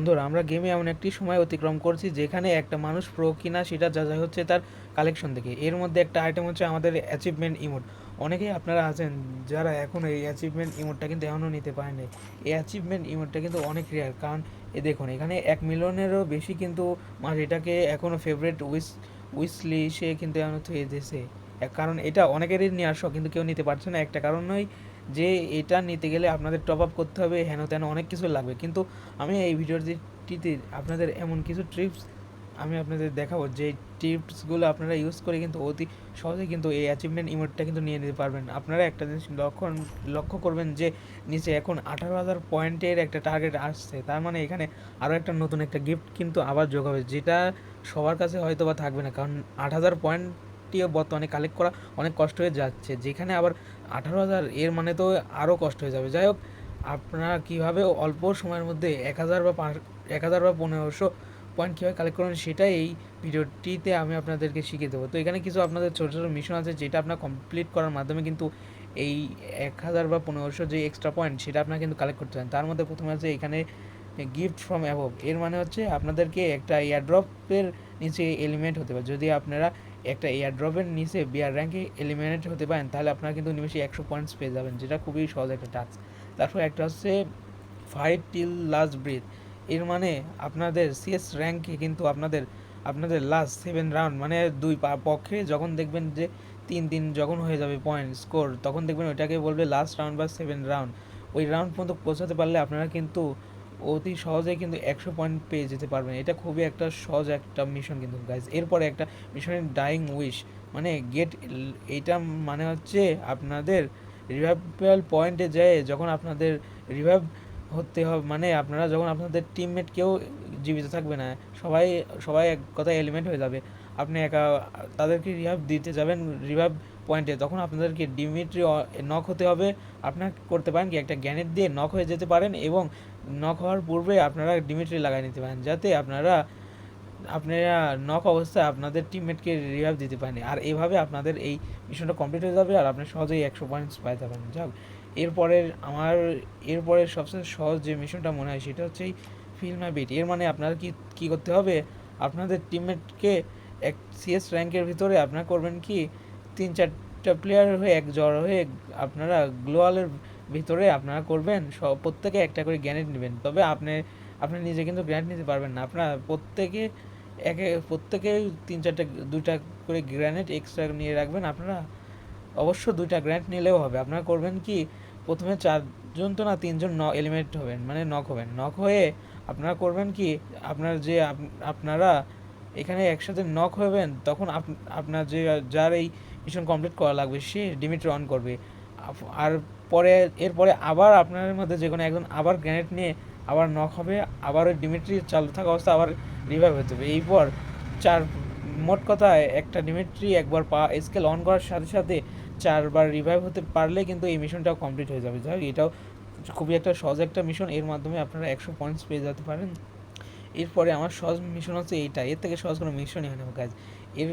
বন্ধুরা, আমরা গেমে এমন একটি সময় অতিক্রম করছি যেখানে একটা মানুষ প্রো কিনা সেটা যা যা হচ্ছে তার কালেকশন থেকে। এর মধ্যে একটা আইটেম হচ্ছে আমাদের অ্যাচিভমেন্ট ইমোট অনেকেই আপনারা আছেন যারা এখন এই অ্যাচিভমেন্ট ইমোটটা কিন্তু এখনও নিতে পারেনি এই অ্যাচিভমেন্ট ইমোটটা কিন্তু অনেক রেয়ার কারণ এ দেখুন, এখানে এক মিলিয়নেরও বেশি কিন্তু মানুষ এটাকে এখনও ফেভারিট উইস উইসলি সে কিন্তু এখনও থুয়ে দিয়েছে। কারণ এটা অনেকেরই নেওয়ার শখ কিন্তু কেউ নিতে পারছে না। একটা কারণ নয় যে এটা নিতে গেলে আপনাদের টপ আপ করতে হবে, হেন তেন অনেক কিছু লাগবে। কিন্তু আমি এই ভিডিওটিতে আপনাদের এমন কিছু ট্রিপস আমি আপনাদের দেখাবো, যে টিপসগুলো আপনারা ইউজ করে কিন্তু অতি সহজে কিন্তু এই অ্যাচিভমেন্ট ইমোটটা কিন্তু নিয়ে নিতে পারবেন। আপনারা একটা জিনিস লক্ষ্য লক্ষ্য করবেন যে নিচে এখন আঠারো হাজার পয়েন্টের একটা টার্গেট আসছে। তার মানে এখানে আরও একটা নতুন একটা গিফট কিন্তু আবার যোগ হবে, যেটা সবার কাছে হয়তো বা থাকবে না। কারণ আট হাজার পয়েন্টটিও বর্তমানে কালেক্ট করা অনেক কষ্ট হয়ে যাচ্ছে। যেখানে আবার আঠারো হাজার, এর মানে তো আরও কষ্ট হয়ে যাবে। যাই হোক, আপনারা কীভাবে অল্প সময়ের মধ্যে এক হাজার বা পাঁচ, এক হাজার বা পনেরোশো পয়েন্ট কীভাবে কালেক্ট করবেন সেটাই এই ভিডিওটিতে আমি আপনাদেরকে শিখিয়ে দেবো। তো এখানে কিছু আপনাদের ছোটো ছোটো মিশন আছে, যেটা আপনার কমপ্লিট করার মাধ্যমে কিন্তু এই এক হাজার বা পনেরোশো যে এক্সট্রা পয়েন্ট সেটা আপনার কিন্তু কালেক্ট করতে পারেন। তার মধ্যে প্রথমে আছে এখানে গিফট ফ্রম অ্যাবভ এর মানে হচ্ছে আপনাদেরকে একটা এয়ারড্রপের নিচে এলিমেন্ট হতে পারে। যদি আপনারা একটা এয়ারড্রপের নিচে বিয়ার র্যাঙ্কে এলিমিনেট হতে পারেন, তাহলে আপনারা কিন্তু নিমেষে একশো পয়েন্টস পেয়ে যাবেন, যেটা খুবই সহজ একটা টাস্ক তারপর একটা হচ্ছে ফাইট টিল লাস্ট ব্রিথ এর মানে আপনাদের সিএস র্যাঙ্কে কিন্তু আপনাদের আপনাদের লাস্ট সেভেন রাউন্ড মানে দুই পক্ষে যখন দেখবেন যে তিন তিন যখন হয়ে যাবে পয়েন্ট স্কোর তখন দেখবেন ওইটাকে বলবে লাস্ট রাউন্ড বা সেভেন রাউন্ড ওই রাউন্ড পর্যন্ত পৌঁছাতে পারলে আপনারা কিন্তু অতি সহজে কিন্তু একশো পয়েন্ট পেয়ে যেতে পারবেন। এটা খুবই একটা সহজ একটা মিশন কিন্তু গাইজ এরপরে একটা মিশনের ডাইং উইশ মানে গেট এইটা মানে হচ্ছে আপনাদের রিভাইভাল পয়েন্টে যেয়ে যখন আপনাদের রিভাইভ হতে হবে মানে আপনারা যখন আপনাদের টিমমেট কেউ জীবিত থাকবে না, সবাই সবাই এক কথা এলিমেন্ট হয়ে যাবে। আপনি একা, তাদেরকে রিভাইভ দিতে যাবেন রিভাইভ পয়েন্টে তখন আপনাদেরকে ডিমিট্রি নক হতে হবে। আপনার করতে পারেন কি? একটা গ্যানেট দিয়ে নক হয়ে যেতে পারেন এবং নক হওয়ার পূর্বে আপনারা ডিমিট্রি লাগাই নিতে পারেন, যাতে আপনারা আপনারা নক অবস্থায় আপনাদের টিমমেটকে রিভাইভ দিতে পারেন। আর এভাবে আপনাদের এই মিশনটা কমপ্লিট হয়ে যাবে আর আপনি সহজেই একশো পয়েন্টস পাই যাবেন যাক, এরপরের আমার, এরপরের সবচেয়ে সহজ যে মিশনটা মনে হয় সেটা হচ্ছে এই ফিল মাই বিট এর মানে আপনার কি, কী করতে হবে? আপনাদের টিমমেটকে এক সিএস র্যাঙ্কের ভিতরে আপনারা করবেন কি, তিন চারটা প্লেয়ার হয়ে, এক জ্বর হয়ে আপনারা গ্লোয়ালের ভিতরে আপনারা করবেন, সব, প্রত্যেকে একটা করে গ্যানেট নেবেন। তবে আপনি আপনি নিজে কিন্তু গ্র্যান্ড নিতে পারবেন না। আপনার প্রত্যেকে, একে, প্রত্যেকে তিন চারটে, দুইটা করে গ্র্যানেট এক্সট্রা নিয়ে রাখবেন। আপনারা অবশ্য দুইটা গ্র্যান্ড নিলেও হবে। আপনারা করবেন কি, প্রথমে চারজন তো না, তিনজন ন এলিমেন্ট হবেন মানে নক হবেন। নক হয়ে আপনারা করবেন কি, আপনার যে আপ- আপনারা এখানে একসাথে নক হবেন, তখন আপ- আপনার যে, যার এই মিশন কমপ্লিট করা লাগবে, সে ডিমিট অন করবে। আর পরে, এরপরে আবার আপনার মধ্যে যে কোনো একজন আবার গ্রেনেড নিয়ে আবার নক হবে, আবার ওই ডিমিট্রি চালু থাকা অবস্থা আবার রিভাইভ হতে হবে। এইপর চার, মোট কথায় একটা ডিমিট্রি একবার পা স্কেল অন করার সাথে সাথে চারবার রিভাইভ হতে পারলে কিন্তু এই মিশনটাও কমপ্লিট হয়ে যাবে। যাই এটাও খুবই একটা সহজ একটা মিশন এর মাধ্যমে আপনারা একশো পয়েন্টস পেয়ে যেতে পারেন। এরপরে আমার সহজ মিশন হচ্ছে এইটা। এর থেকে সহজ কোনো মিশনই হয় না কাজ এর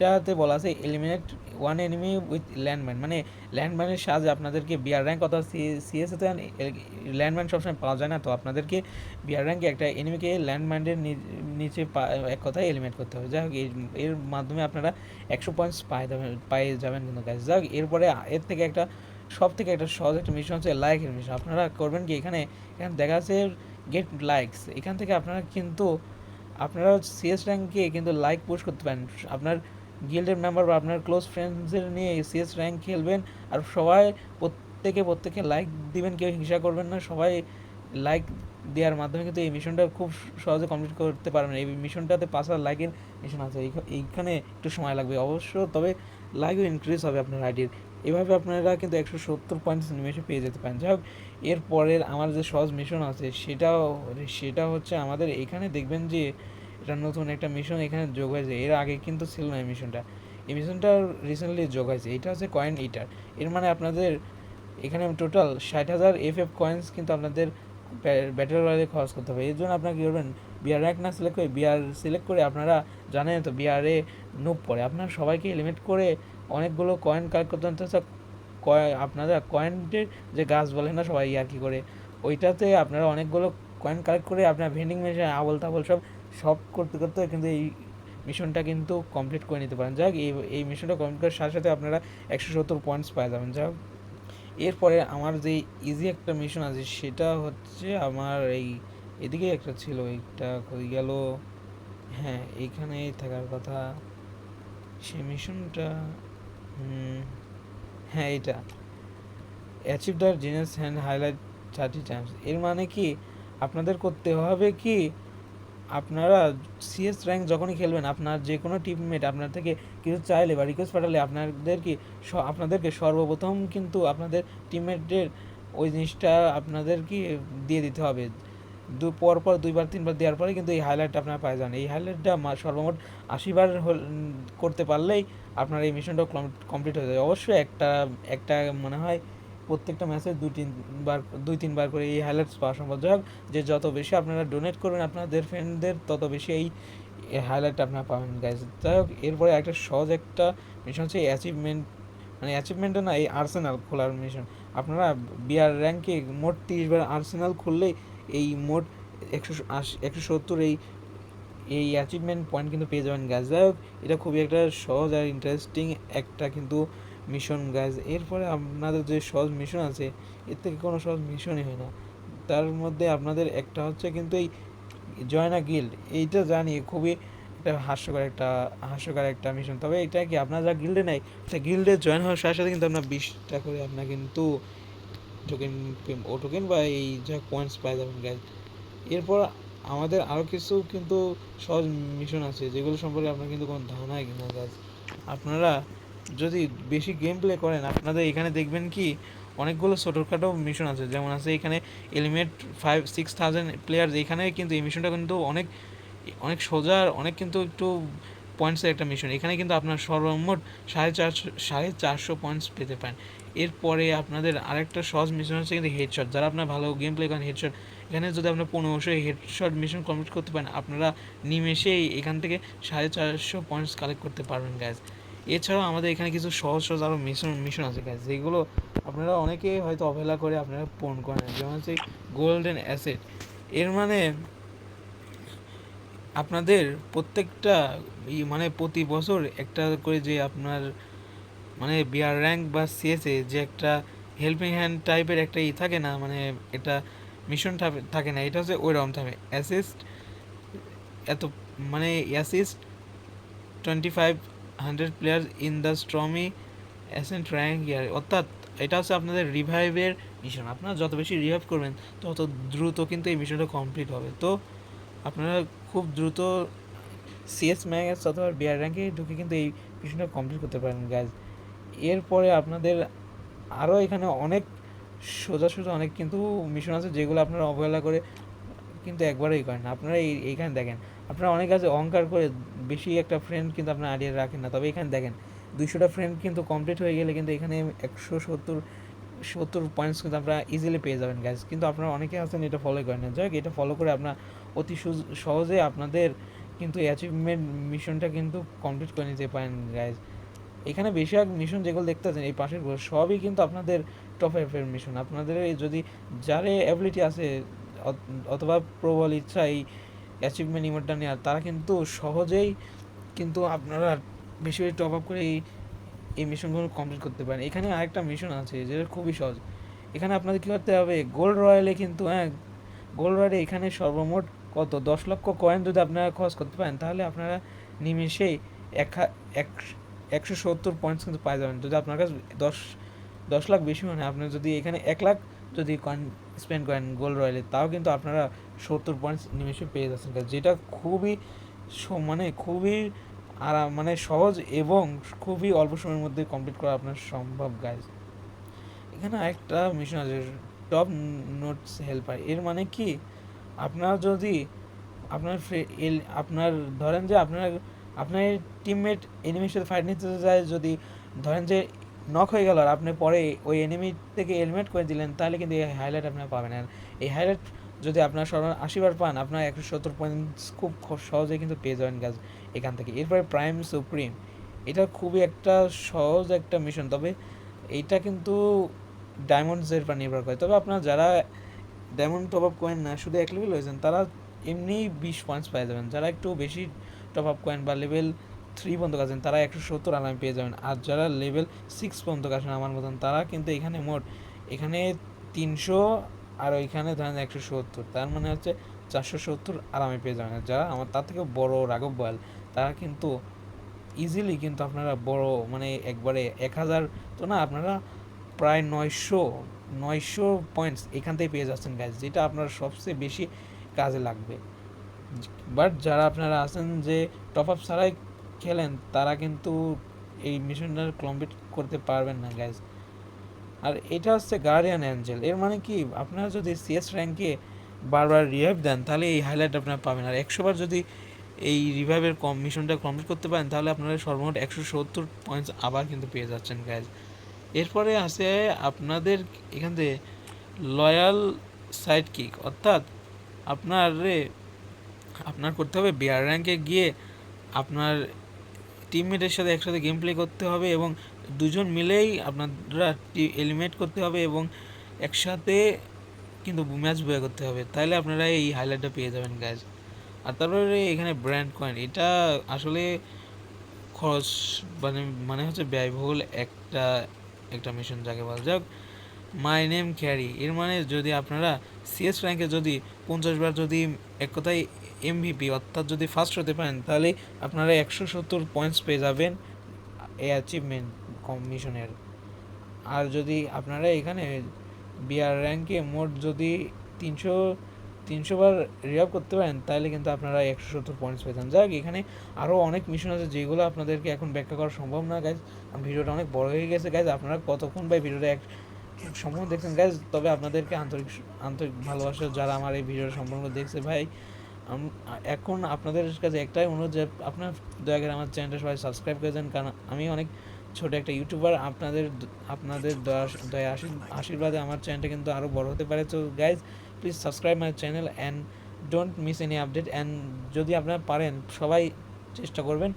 এইটাতে বলা আছে eliminate one enemy with landmine মানে ল্যান্ডম্যানের সাহায্যে আপনাদেরকে বিয়ার র্যাঙ্ক অথবা সিএসএ তে ল্যান্ডম্যান সবসময় পাওয়া যায় না। তো আপনাদেরকে বিয়ার র্যাঙ্কে একটা এনিমিকে ল্যান্ডম্যানের নিচে এক কথায় এলিমিনেট করতে হবে। যাই হোক এর- মাধ্যমে আপনারা একশো পয়েন্টস পাই যাবেন পাই যাবেন কিন্তু কাজ যাই হোক, এরপরে এর থেকে একটা সব থেকে একটা সহজ একটা মিশন হচ্ছে লাইকের মিশন আপনারা করবেন কি এখানে এখানে দেখা যাচ্ছে গেট লাইকস এখান থেকে আপনারা কিন্তু আপনারা সিএস র্যাঙ্কে কিন্তু লাইক পোস্ট করতে পারেন। আপনার গিল্ডের মেম্বার বা আপনার ক্লোজ ফ্রেন্ডসদের নিয়ে সিএস র্যাঙ্ক খেলবেন আর সবাই প্রত্যেকে প্রত্যেকে লাইক দিবেন, কেউ হিংসা করবেন না, সবাই লাইক দেওয়ার মাধ্যমে কিন্তু এই মিশনটা খুব সহজে কমপ্লিট করতে পারবেন। এই মিশনটাতে পাঁচ হাজার লাইকের মিশন আছে। এইখ- এইখানে একটু সময় লাগবে অবশ্য, তবে লাইকও ইনক্রিজ হবে আপনার আইডির এভাবে আপনারা কিন্তু একশো সত্তর পয়েন্টস নিমেষে পেয়ে যেতে পারেন। যাই হোক, এরপরের আমার যে সহজ মিশন আছে, সেটাও সেটা হচ্ছে আমাদের এখানে দেখবেন যে এটা নতুন একটা মিশন এখানে যোগ হয়েছে। এর আগে কিন্তু ছিল না এই মিশনটা এই মিশনটা রিসেন্টলি যোগ হয়েছে। এটা হচ্ছে কয়েন ইটার এর মানে আপনাদের এখানে টোটাল ষাট হাজার এফ এফ কয়েন্স কিন্তু আপনাদের ব্যাটেল রয়্যালে খরচ করতে হবে। এর জন্য আপনারা কী করবেন? বিআর র্যাঙ্ক না সিলেক্ট করে বিআর সিলেক্ট করে আপনারা জানেন তো বিআরে নুপ পড়ে। আপনারা সবাইকে লিমিট করে অনেকগুলো কয়েন কালেক্ট করতে হচ্ছে আপনারা কয়েনের যে গাছ বলে না সবাই আর কি করে, ওইটাতে আপনারা অনেকগুলো কয়েন কালেক্ট করে আপনার ভেন্ডিং মেশিন আবল তাবল সব সব করতে করতে কিন্তু এই মিশনটা কিন্তু কমপ্লিট করে নিতে পারেন। যাক, এই এই মিশনটা কমপ্লিট করার সাথে সাথে আপনারা একশো সত্তর পয়েন্টস পাই যাবেন। যাক, এরপরে আমার যে ইজি একটা মিশন আছে, সেটা হচ্ছে আমার এই, এদিকে একটা ছিল, এইটা কই গেল। হ্যাঁ এইখানেই থাকার কথা। সে মিশনটা হ্যাঁ এটা achieve the genius hand highlight thirty times এর মানে কি? আপনাদের করতে হবে কি? আপনারা সিএস র্যাঙ্ক যখনই খেলবেন, আপনার যে কোনো টিমমেট আপনার থেকে কিছু চাইলে বা রিকোয়েস্ট পাঠালে আপনাদের কি স- আপনাদেরকে সর্বপ্রথম কিন্তু আপনাদের টিমমেটদের ওই জিনিসটা আপনাদের কি দিয়ে দিতে হবে। দু পর পর দুইবার, তিনবার দেওয়ার পরে কিন্তু এই হাইলাইটটা আপনারা পাই যান এই হাইলাইটটা সর্বমোট আশিবার করতে পারলেই আপনার এই মিশনটা কমপ্লিট হয়ে যায় অবশ্যই একটা একটা মনে হয় প্রত্যেকটা ম্যাচে দুই তিনবার দুই তিনবার করে এই হাইলাইটস পাওয়া সম্ভব। যাই হোক, যে যত বেশি আপনারা ডোনেট করবেন আপনাদের ফ্রেন্ডদের তত বেশি এই হাইলাইটটা আপনারা পাবেন গাইজ যাই হোক, এরপরে একটা সহজ একটা মিশন হচ্ছে অ্যাচিভমেন্ট মানে অ্যাচিভমেন্টও না, এই আর্সেনাল খোলার মিশন আপনারা বিআর র্যাঙ্কে মোট তিরিশ বার আর্সেনাল খুললেই এই মোট একশো আশি, একশো সত্তর এই এই অ্যাচিভমেন্ট পয়েন্ট কিন্তু পেয়ে যাবেন গাছ যাই হোক, এটা খুবই একটা সহজ আর ইন্টারেস্টিং একটা কিন্তু মিশন গাছ এরপরে আপনাদের যে সহজ মিশন আছে, এর থেকে কোনো সহজ মিশনই হয় না। তার মধ্যে আপনাদের একটা হচ্ছে কিন্তু এই জয়না গিল্ড এইটা জানি খুবই একটা হাস্যকর একটা হাস্যকর একটা মিশন তবে এটা কি আপনার যা গিল্ডে নেয় সে গিল্ডে জয়েন হওয়ার সাথে সাথে কিন্তু আপনার বিশটা করে আপনার কিন্তু টোকেন ও টোকেন বা এই যা পয়েন্টস পাই যাবেন গাইজ এরপর আমাদের আরও কিছু কিন্তু সহজ মিশন আছে, যেগুলো সম্পর্কে আপনার কিন্তু কোনো ধারণাই না গাছ আপনারা যদি বেশি গেম প্লে করেন, আপনাদের এখানে দেখবেন কি, অনেকগুলো ছোটোখাটো মিশন আছে। যেমন আছে এখানে eliminate five six thousand player এখানে কিন্তু এই মিশনটা কিন্তু অনেক অনেক সোজা আর অনেক কিন্তু একটু পয়েন্টসের একটা মিশন এখানে কিন্তু আপনার সর্বমোট সাড়ে চারশো সাড়ে চারশো পয়েন্টস পেতে পারেন। এরপরে আপনাদের আরেকটা সহজ মিশন হচ্ছে কিন্তু হেডশট যারা আপনার ভালো গেম প্লে করেন হেডশট এখানে যদি আপনার পনেরোশো হেডশট মিশন কমপ্লিট করতে পারেন, আপনারা নিমেষেই এখান থেকে সাড়ে চারশো পয়েন্টস কালেক্ট করতে পারবেন গ্যাস এছাড়াও আমাদের এখানে কিছু সহজ সহজ আরও মিশন মিশন আছে গ্যাস যেগুলো আপনারা অনেকেই হয়তো অবহেলা করে আপনারা পূরণ করেন যেমন হচ্ছে গোল্ডেন অ্যাসেট এর মানে আপনাদের প্রত্যেকটা মানে প্রতি বছর একটা করে যে আপনার মানে বিআর র্যাঙ্ক বা সিএসএ যে একটা হেল্পিং হ্যান্ড টাইপের একটা ই থাকে না মানে এটা মিশন থাকে না, এটা হচ্ছে ওই রকম থাকে। অ্যাসিস্ট এত মানে assist twenty five hundred player in the stormy ascent rank year. অর্থাৎ এটা হচ্ছে আপনাদের রিভাইভের মিশন আপনারা যত বেশি রিভাইভ করবেন, তত দ্রুত কিন্তু এই মিশনটা কমপ্লিট হবে। তো আপনারা খুব দ্রুত সিএস ম্যাগেস অথবা বিআর র্যাঙ্কে ঢুকে কিন্তু এই মিশনটা কমপ্লিট করতে পারেন গাইজ এরপরে আপনাদের আরও এখানে অনেক সোজা সোজা অনেক কিন্তু মিশন আছে যেগুলো আপনারা অবহেলা করে কিন্তু একবারেই করেন আপনারা এই এইখানে দেখেন আপনারা অনেক কাছে অহংকার করে বেশি একটা ফ্রেন্ড কিন্তু আপনার আড়িয়ে রাখেন না। তবে এখানে দেখেন, দুইশোটা ফ্রেন্ড কিন্তু কমপ্লিট হয়ে গেলে কিন্তু এখানে একশো সত্তর সত্তর পয়েন্টস কিন্তু আপনারা ইজিলি পেয়ে যাবেন গ্যাস কিন্তু আপনারা অনেকে আছেন এটা ফলো করেন না। যাই এটা ফলো করে আপনার অতি সহজে আপনাদের কিন্তু অ্যাচিভমেন্ট মিশনটা কিন্তু কমপ্লিট করে নিতে পারেন গাইজ এখানে বেশিরভাগ মিশন যেগুলো দেখতেছেন এই পাশের সবই কিন্তু আপনাদের টপ এফের মিশন আপনাদের যদি যার অ্যাবিলিটি আছে অথবা প্রবল ইচ্ছা এই অ্যাচিভমেন্ট ইমোটটা নেওয়ার। তারা কিন্তু সহজেই কিন্তু আপনারা বেশি বেশি টপ আপ করে এই এই মিশনগুলো কমপ্লিট করতে পারেন। এখানে আরেকটা মিশন আছে, যেটা খুবই সহজ। এখানে আপনাদের কী করতে হবে? গোল্ড রয়্যালে কিন্তু হ্যাঁ গোল্ড রয়্যালে এখানে সর্বমোট কত? দশ লক্ষ কয়েন যদি আপনারা খরচ করতে পারেন, তাহলে আপনারা নিমেষেই এক একশো সত্তর পয়েন্টস কিন্তু পাই যাবেন। যদি আপনার কাছে দশ দশ লাখ বেশি মানে আপনি যদি এখানে এক লাখ যদি কয়েন স্পেন্ড করেন গোল্ড রয়্যালে তাও কিন্তু আপনারা সত্তর পয়েন্টস নিমেষে পেয়ে যাচ্ছেন। যেটা খুবই মানে খুবই আরাম মানে সহজ এবং খুবই অল্প সময়ের মধ্যে কমপ্লিট করা আপনার সম্ভব গাইজ এখানে একটা মিশন আছে টপ নোটস হেল্পার এর মানে কি? আপনার যদি আপনার আপনার, ধরেন যে আপনার আপনার টিমমেট এনিমির সাথে ফাইট নিতে যায়, যদি ধরেন যে নক হয়ে গেল আর আপনি পরে ওই এনিমি থেকে এলিমেট করে দিলেন, তাহলে কিন্তু এই হাইলাইট আপনার পাবেন। আর এই হাইলাইট যদি আপনার সর্ব আশিবার পান, আপনার একশো সত্তর পয়েন্টস খুব সহজেই কিন্তু পেয়ে যাবেন গাছ এখান থেকে। এরপরে প্রাইম সুপ্রিম এটা খুবই একটা সহজ একটা মিশন তবে এইটা কিন্তু ডায়মন্ডসের উপর নির্ভর করে। তবে আপনার যারা ডায়মন্ড টপ আপ কয়েন না, শুধু এক লেভেল হয়েছেন, তারা এমনি বিশ পয়েন্টস পেয়ে যাবেন। যারা একটু বেশি টপ আপ কয়েন বা লেভেল থ্রি পর্যন্ত আছেন, তারা একশো সত্তর আরামে পেয়ে যাবেন। আর যারা লেভেল সিক্স পর্যন্ত আছেন আমার মতন, তারা কিন্তু এখানে মোট, এখানে তিনশো আর ওইখানে ধরেন একশো সত্তর। তার মানে হচ্ছে চারশো সত্তর আরামে পেয়ে যাবেন। আর যারা আমার, তার থেকে বড় রাঘব বয়াল তারা কিন্তু ইজিলি কিন্তু আপনারা বড় মানে একবারে এক হাজার তো না, আপনারা প্রায় নয়শো নয়শো পয়েন্টস এখান থেকে পেয়ে যাচ্ছেন গাইজ যেটা আপনার সবচেয়ে বেশি কাজে লাগবে। বাট যারা আপনারা আছেন যে টপ আপ ছাড়াই খেলেন, তারা কিন্তু এই মিশনটা কমপ্লিট করতে পারবেন না গ্যাস আর এটা হচ্ছে গার্ডিয়ান অ্যাঞ্জেল এর মানে কি? আপনারা যদি সিএস র্যাঙ্কে বারবার রিভাইভ দেন, তাহলে এই হাইলাইট আপনারা পাবেন। আর একশোবার যদি এই রিভাইভের কম মিশনটা কমপ্লিট করতে পারেন, তাহলে আপনারা সর্বমোট একশো সত্তর পয়েন্টস আবার কিন্তু পেয়ে যাচ্ছেন গ্যাস এরপরে আছে আপনাদের এখান থেকে লয়াল সাইড কিক অর্থাৎ আপনার আপনার করতে হবে বিয়ার র্যাঙ্কে গিয়ে আপনার টিমমেটের সাথে একসাথে গেম প্লে করতে হবে এবং দুজন মিলেই আপনারা এলিমিনেট করতে হবে এবং একসাথে কিন্তু ম্যাচ বয়ে করতে হবে। তাহলে আপনারা এই হাইলাইটটা পেয়ে যাবেন গাইজ আর তারপরে এখানে ব্র্যান্ড কয়েন এটা আসলে খরচ মানে মানে হচ্ছে ব্যয়বহুল একটা একটা মিশন যাকে বলা যাক। মাই নেম ক্যারি এর মানে যদি আপনারা সিএস র্যাঙ্কে যদি পঞ্চাশ বার যদি এক কথায় এমভিপি অর্থাৎ যদি ফার্স্ট হতে পারেন, তাহলে আপনারা একশো সত্তর পয়েন্টস পেয়ে যাবেন এই অ্যাচিভমেন্ট কমিশনের আর যদি আপনারা এখানে বিআর র্যাঙ্কে মোট যদি তিনশো তিনশো বার করতে পারেন, তাহলে কিন্তু আপনারা একশো সত্তর পয়েন্টস পেতেন যাক এখানে আরও অনেক মিশন আছে যেগুলো আপনাদেরকে এখন ব্যাখ্যা করা সম্ভব না গাইজ ভিডিওটা অনেক বড় হয়ে গেছে গাইজ আপনারা কতক্ষণ বা ভিডিওটা এক সম্পূর্ণ দেখছেন গাইজ তবে আপনাদেরকে আন্তরিক আন্তরিক ভালোবাসা, যারা আমার এই ভিডিওটা সম্পূর্ণ দেখছে, ভাই। এখন আপনাদের কাছে একটাই অনুরোধ যে আপনার দয়া করে আমার চ্যানেলটা সবাই সাবস্ক্রাইব করে দেন, কারণ আমি অনেক ছোট একটা ইউটিউবার আপনাদের আপনাদের দয়া দয়া আশীর- আশীর্বাদে আমার চ্যানেলটা কিন্তু আরও বড় হতে পারে। তো guys please subscribe my channel and don't miss any update and যদি আপনারা পারেন, সবাই চেষ্টা করবেন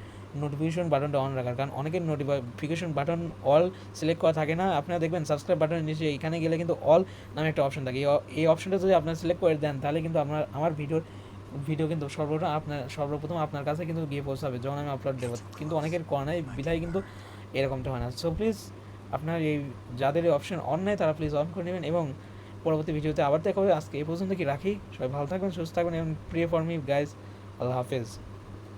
নোটিফিকেশন বাটনটা অন রাখার, কারণ অনেকের নোটিফিকেশন বাটন অল সিলেক্ট করা থাকে না। আপনারা দেখবেন সাবস্ক্রাইব বাটনের নিচে এখানে গেলে কিন্তু অল নামে একটা অপশন থাকে। এই অপশনটা যদি আপনারা সিলেক্ট করে দেন, তাহলে কিন্তু আপনার আমার ভিডিওর ভিডিও কিন্তু সর্বপ্রথম আপনার সর্বপ্রথম আপনার কাছে কিন্তু গিয়ে পৌঁছাবে, যখন আমি আপলোড দেবো। কিন্তু অনেকের করা নাই, বিধায় কিন্তু এরকমটা হয় না। সো প্লিজ আপনার এই, যাদের অপশন অন নেয় তারা প্লিজ অন করে নেবেন এবং পরবর্তী ভিডিওতে আবার দেখা হবে। আজকে এই পর্যন্ত কি রাখি? সবাই ভালো থাকবেন, সুস্থ থাকবেন এবং প্রিয় ফর মি গাইজ আল্লাহ হাফেজ।